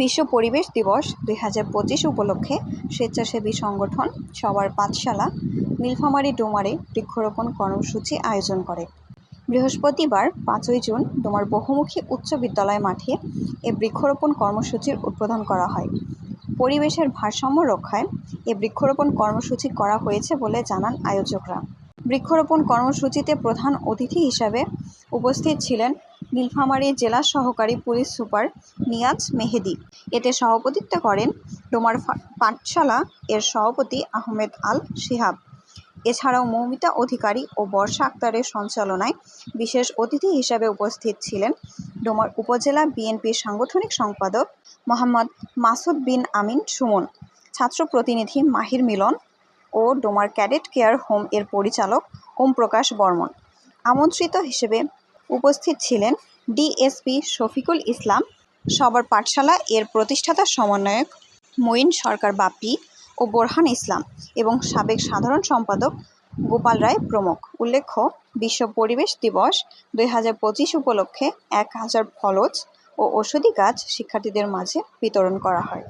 বিশ্ব পরিবেশ দিবস দুই হাজার পঁচিশ উপলক্ষে স্বেচ্ছাসেবী সংগঠন সবার পাঠশালা, নীলফামারী ডোমারে বৃক্ষরোপণ কর্মসূচি আয়োজন করে। বৃহস্পতিবার পাঁচই জুন ডোমার বহুমুখী উচ্চ বিদ্যালয় মাঠে এ বৃক্ষরোপণ কর্মসূচির উদ্বোধন করা হয়। পরিবেশের ভারসাম্য রক্ষায় এ বৃক্ষরোপণ কর্মসূচি করা হয়েছে বলে জানান আয়োজকরা। বৃক্ষরোপণ কর্মসূচিতে প্রধান অতিথি হিসাবে উপস্থিত ছিলেন নীলফামারী জেলা সহকারী পুলিশ সুপার নিয়াজ মেহেদি। এতে সভাপতিত্ব করেন ডোমার পাঠশালা এর সভাপতি আহমেদ আল শিহাব। এছাড়াও মৌমিতা অধিকারী ও বর্ষা আক্তারের সঞ্চালনায় বিশেষ অতিথি হিসাবে উপস্থিত ছিলেন ডোমার উপজেলা বিএনপির সাংগঠনিক সম্পাদক মোহাম্মদ মাসুদ বিন আমিন সুমন, ছাত্র প্রতিনিধি মাহির মিলন ও ডোমার ক্যাডেট কেয়ার হোম এর পরিচালক ওম প্রকাশ বর্মন। আমন্ত্রিত হিসেবে উপস্থিত ছিলেন ডিএসপি শফিকুল ইসলাম, সবার পাঠশালা এর প্রতিষ্ঠাতা সমন্বয়ক মঈন সরকার বাপ্পি ও বোরহান ইসলাম এবং সাবেক সাধারণ সম্পাদক গোপাল রায় প্রমুখ। উল্লেখ্য, বিশ্ব পরিবেশ দিবস দুই হাজার পঁচিশ উপলক্ষে এক হাজার ফলজ ও ঔষধি গাছ শিক্ষার্থীদের মাঝে বিতরণ করা হয়।